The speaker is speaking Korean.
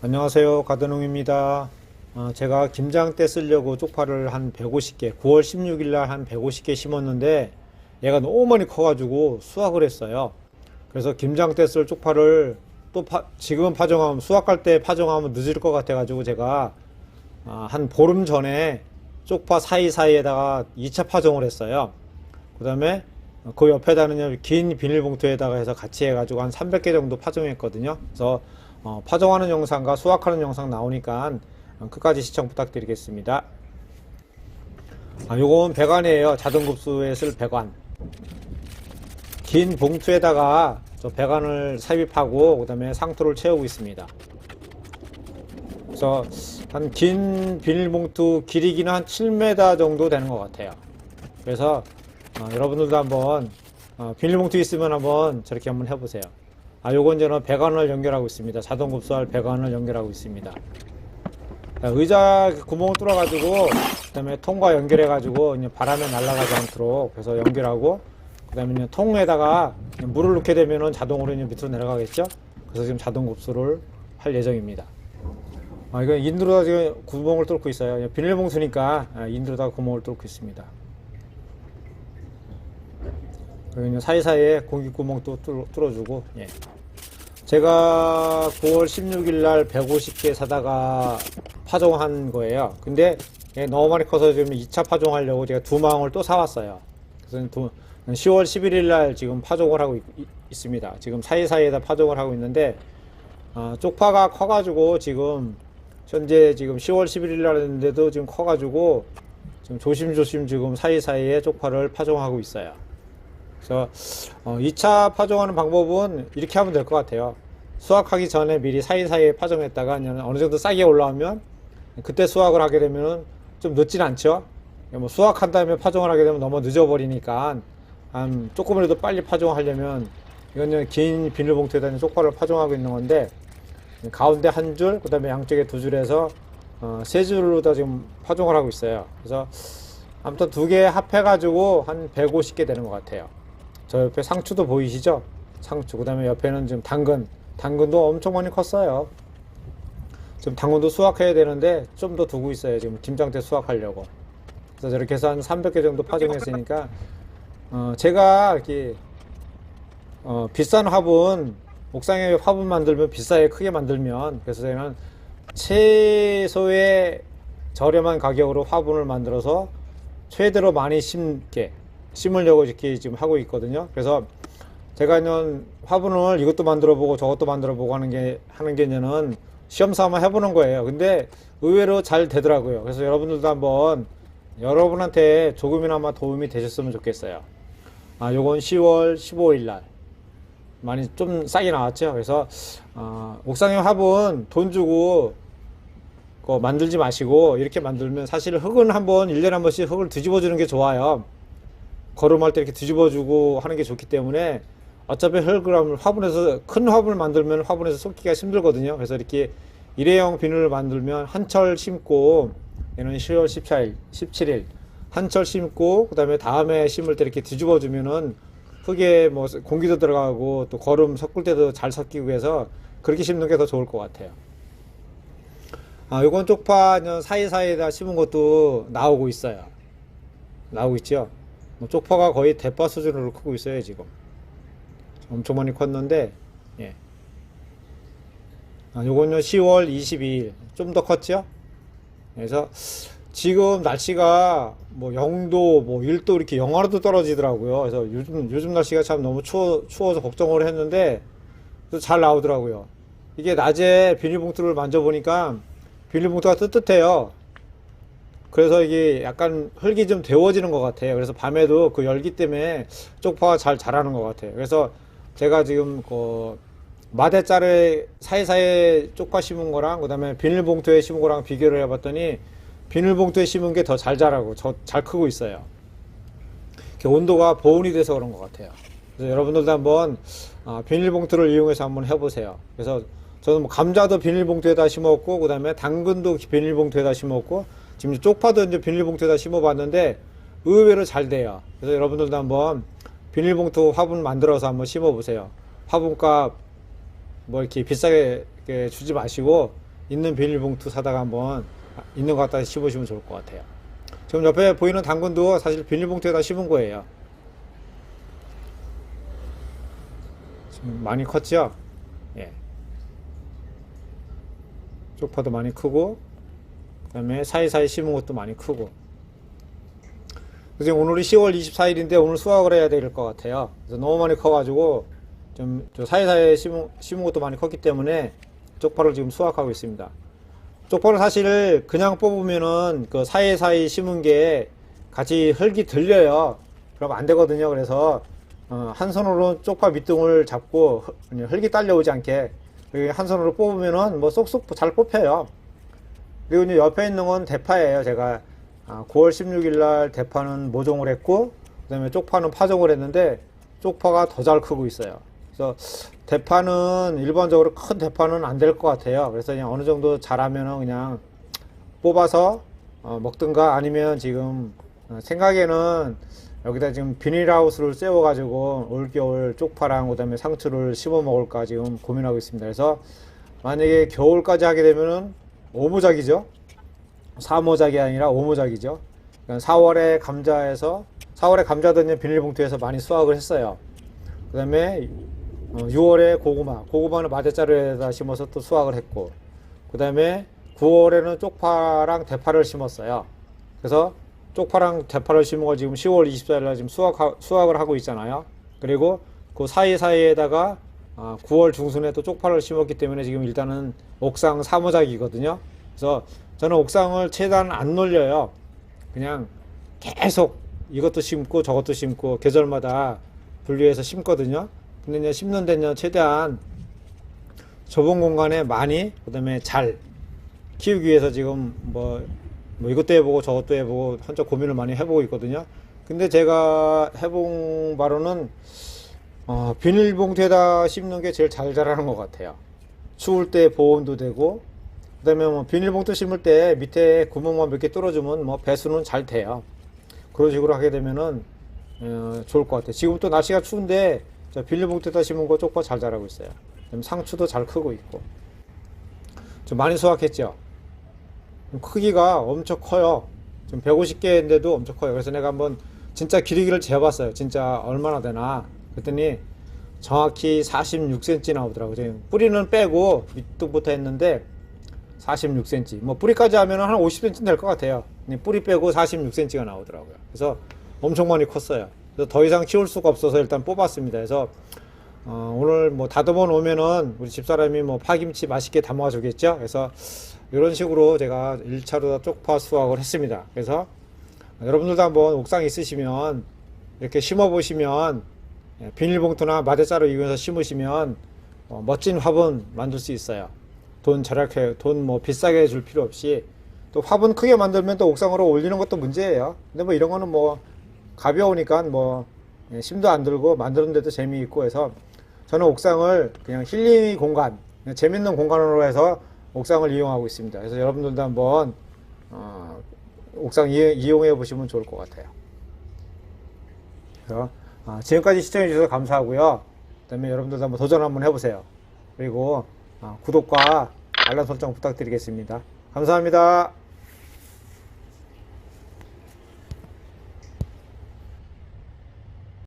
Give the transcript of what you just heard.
안녕하세요. 가드농입니다. 어, 제가 김장 때 쓰려고 쪽파를 한 150개, 9월 16일 날 한 150개 심었는데 얘가 너무 많이 커가지고 수확을 했어요. 그래서 김장 때 쓸 쪽파를 또 파, 지금 파종하면 수확할 때 파종하면 늦을 것 같아 가지고 제가 아, 한 보름 전에 쪽파 사이사이에다가 2차 파종을 했어요. 그 다음에 그 옆에다는 긴 비닐봉투에다가 해서 같이 해가지고 한 300개 정도 파종했거든요. 그래서 어, 파종하는 영상과 수확하는 영상 나오니까 끝까지 시청 부탁드리겠습니다. 아, 요건 배관이에요. 자동급수에 쓸 배관. 긴 봉투에다가 저 배관을 삽입하고 그 다음에 상토를 채우고 있습니다. 그래서 한 긴 비닐봉투 길이기는 한 7m 정도 되는 것 같아요. 그래서 어, 여러분들도 한번 어, 비닐봉투 있으면 한번 저렇게 한번 해보세요. 아, 요건 저는 배관을 연결하고 있습니다. 자동 급수할 배관을 연결하고 있습니다. 자, 의자 구멍을 뚫어가지고 그다음에 통과 연결해가지고 바람에 날아가지 않도록 그래서 연결하고 그다음에 통에다가 물을 넣게 되면은 자동으로 밑으로 내려가겠죠. 그래서 지금 자동 급수를 할 예정입니다. 아, 이거 인두로다 지금 구멍을 뚫고 있어요. 비닐봉투니까 아, 인두로다 구멍을 뚫고 있습니다. 그리고 사이사이에 공기 구멍도 뚫- 뚫어주고, 예. 제가 9월 16일 날 150개 사다가 파종한 거예요. 근데 얘 너무 많이 커서 지금 2차 파종하려고 제가 두 망을 또 사왔어요. 그래서 두, 10월 11일 날 지금 파종을 하고 있, 습니다 지금 사이사이에다 파종을 하고 있는데, 아, 쪽파가 커가지고 지금 현재 지금 10월 11일 날 했는데도 지금 커가지고 지금 조심조심 지금 사이사이에 쪽파를 파종하고 있어요. 그래서 어, 2차 파종하는 방법은 이렇게 하면 될 것 같아요. 수확하기 전에 미리 사이사이에 파종했다가 어느 정도 싹이 올라오면 그때 수확을 하게 되면 좀 늦진 않죠. 뭐 수확한 다음에 파종을 하게 되면 너무 늦어버리니까 한 조금이라도 빨리 파종하려면 이거는 긴 비닐봉투에다 쪽파를 파종하고 있는 건데 가운데 한 줄, 그 다음에 양쪽에 두 줄에서 어, 세 줄로 다 지금 파종을 하고 있어요. 그래서 아무튼 두 개 합해가지고 한 150개 되는 것 같아요. 저 옆에 상추도 보이시죠? 상추. 그 다음에 옆에는 지금 당근. 당근도 엄청 많이 컸어요. 지금 당근도 수확해야 되는데 좀 더 두고 있어요. 지금 김장 때 수확하려고. 그래서 저렇게 해서 한 300개 정도 파종했으니까, 어, 제가 이렇게, 어, 비싼 화분, 옥상에 화분 만들면 비싸게 크게 만들면, 그래서 저는 최소의 저렴한 가격으로 화분을 만들어서 최대로 많이 심게 심으려고 이렇게 지금 하고 있거든요. 그래서 제가 있는 화분을 이것도 만들어 보고 저것도 만들어 보고 하는 게 하는 게 이제는 시험 삼아 해보는 거예요. 근데 의외로 잘 되더라고요. 그래서 여러분들도 한번 여러분한테 조금이나마 도움이 되셨으면 좋겠어요. 아, 요건 10월 15일 날 많이 좀 싸게 나왔죠. 그래서 어, 옥상에 화분 돈 주고 만들지 마시고 이렇게 만들면 사실 흙은 한번 1년에 한 번씩 흙을 뒤집어 주는 게 좋아요. 걸음할 때 이렇게 뒤집어주고 하는 게 좋기 때문에 어차피 흙을 화분에서 큰 화분을 만들면 화분에서 쏟기가 힘들거든요. 그래서 이렇게 일회용 비닐을 만들면 한철 심고 얘는 10월 14일, 17일 한철 심고 그다음에 다음에 심을 때 이렇게 뒤집어 주면은 흙에 뭐 공기도 들어가고 또 걸음 섞을 때도 잘 섞이고 해서 그렇게 심는 게 더 좋을 것 같아요. 아, 요건 쪽파 사이사이에다 심은 것도 나오고 있어요. 나오고 있죠. 뭐 쪽파가 거의 대파 수준으로 크고 있어요 지금. 엄청 많이 컸는데 예. 아, 요건요 10월 22일. 좀 더 컸죠? 그래서 지금 날씨가 뭐 0도 뭐 1도 이렇게 영하로도 떨어지더라고요. 그래서 요즘 요즘 날씨가 참 너무 추워 추워서 걱정을 했는데 또잘 나오더라고요. 이게 낮에 비닐봉투를 만져보니까 비닐봉투가 뜨뜻해요 그래서 이게 약간 흙이 좀 데워지는 것 같아요. 그래서 밤에도 그 열기 때문에 쪽파가 잘 자라는 것 같아요. 그래서 제가 지금 그 마대자를 사이사이에 쪽파 심은 거랑 그다음에 비닐봉투에 심은 거랑 비교를 해봤더니 비닐봉투에 심은 게 더 잘 자라고 저 잘 크고 있어요. 온도가 보온이 돼서 그런 것 같아요. 그래서 여러분들도 한번 아, 비닐봉투를 이용해서 한번 해보세요. 그래서 저는 뭐 감자도 비닐봉투에다 심었고 그다음에 당근도 비닐봉투에다 심었고 지금 쪽파도 이제 비닐봉투에다 심어봤는데 의외로 잘 돼요. 그래서 여러분들도 한번 비닐봉투 화분 만들어서 한번 심어보세요. 화분값 뭐 이렇게 비싸게 이렇게 주지 마시고 있는 비닐봉투 사다가 한번 있는 것 갖다 심으시면 좋을 것 같아요. 지금 옆에 보이는 당근도 사실 비닐봉투에다 심은 거예요. 지금 많이 컸죠? 예. 쪽파도 많이 크고, 그 다음에 사이사이 심은 것도 많이 크고. 그래서 오늘이 10월 24일인데 오늘 수확을 해야 될 것 같아요. 그래서 너무 많이 커가지고 좀저 사이사이에 심은, 심은 것도 많이 컸기 때문에 쪽파를 지금 수확하고 있습니다. 쪽파를 사실 그냥 뽑으면은 그 사이사이 심은 게 같이 흙이 들려요. 그럼 안 되거든요. 그래서 어, 한 손으로 쪽파 밑둥을 잡고 흙이 딸려오지 않게 한 손으로 뽑으면은 뭐 쏙쏙 잘 뽑혀요. 그리고 이제 옆에 있는 건 대파예요. 제가 아, 9월 16일 날 대파는 모종을 했고 그다음에 쪽파는 파종을 했는데 쪽파가 더 잘 크고 있어요. 그래서 대파는 일반적으로 큰 대파는 안 될 것 같아요. 그래서 그냥 어느 정도 자라면은 그냥 뽑아서 어, 먹든가 아니면 지금 어, 생각에는 여기다 지금 비닐하우스를 세워가지고 올겨울 쪽파랑 그다음에 상추를 심어 먹을까 지금 고민하고 있습니다. 그래서 만약에 겨울까지 하게 되면은 오무작이죠. 3호작이 아니라 5호작이죠. 4월에 감자에서 4월에 감자도 이제 비닐봉투에서 많이 수확을 했어요. 그 다음에 6월에 고구마, 고구마는 마대자루에다 심어서 또 수확을 했고, 그 다음에 9월에는 쪽파랑 대파를 심었어요. 그래서 쪽파랑 대파를 심은 걸 지금 10월 24일 날 지금 수확, 수확을 하고 있잖아요. 그리고 그 사이 사이에다가 9월 중순에 또 쪽파를 심었기 때문에 지금 일단은 옥상 3호작이거든요. 그래서 저는 옥상을 최대한 안 놀려요. 그냥 계속 이것도 심고 저것도 심고 계절마다 분리해서 심거든요. 근데 이제 심는 데는 최대한 좁은 공간에 많이 그다음에 잘 키우기 위해서 지금 뭐, 뭐 이것도 해보고 저것도 해보고 혼자 고민을 많이 해보고 있거든요. 근데 제가 해본 바로는 어, 비닐봉투에다 심는 게 제일 잘 자라는 것 같아요. 추울 때 보온도 되고 그다음에 뭐 비닐봉투 심을 때 밑에 구멍만 몇 개 뚫어주면 뭐 배수는 잘 돼요. 그런 식으로 하게 되면은 어, 좋을 것 같아요. 지금 또 날씨가 추운데 저 비닐봉투에다 심은 거 쪽파 잘 자라고 있어요. 상추도 잘 크고 있고 좀 많이 수확했죠. 크기가 엄청 커요. 지금 150개인데도 엄청 커요. 그래서 내가 한번 진짜 길이를 재봤어요. 진짜 얼마나 되나. 그랬더니 정확히 46cm 나오더라고요. 뿌리는 빼고 밑둥부터 했는데 46cm. 뭐 뿌리까지 하면 한 50cm 될 것 같아요. 뿌리 빼고 46cm가 나오더라고요. 그래서 엄청 많이 컸어요. 그래서 더 이상 키울 수가 없어서 일단 뽑았습니다. 그래서 어, 오늘 뭐 다듬어 놓으면은 우리 집사람이 뭐 파김치 맛있게 담아 주겠죠. 그래서 이런 식으로 제가 1차로 쪽파 수확을 했습니다. 그래서 여러분들도 한번 옥상 있으시면 이렇게 심어 보시면 예, 비닐봉투나 마대자루 이용해서 심으시면 어, 멋진 화분 만들 수 있어요. 돈 절약해, 돈 뭐 비싸게 줄 필요 없이 또 화분 크게 만들면 또 옥상으로 올리는 것도 문제예요. 근데 뭐 이런 거는 뭐 가벼우니까 뭐 예, 심도 안 들고 만드는데도 재미있고 해서 저는 옥상을 그냥 힐링 공간, 그냥 재밌는 공간으로 해서 옥상을 이용하고 있습니다. 그래서 여러분들도 한번 어, 옥상 이, 용해 보시면 좋을 것 같아요. 그래서 아, 지금까지 시청해 주셔서 감사하고요. 그 다음에 여러분들도 한번 도전 한번 해보세요. 그리고 아, 구독과 알람 설정 부탁드리겠습니다. 감사합니다.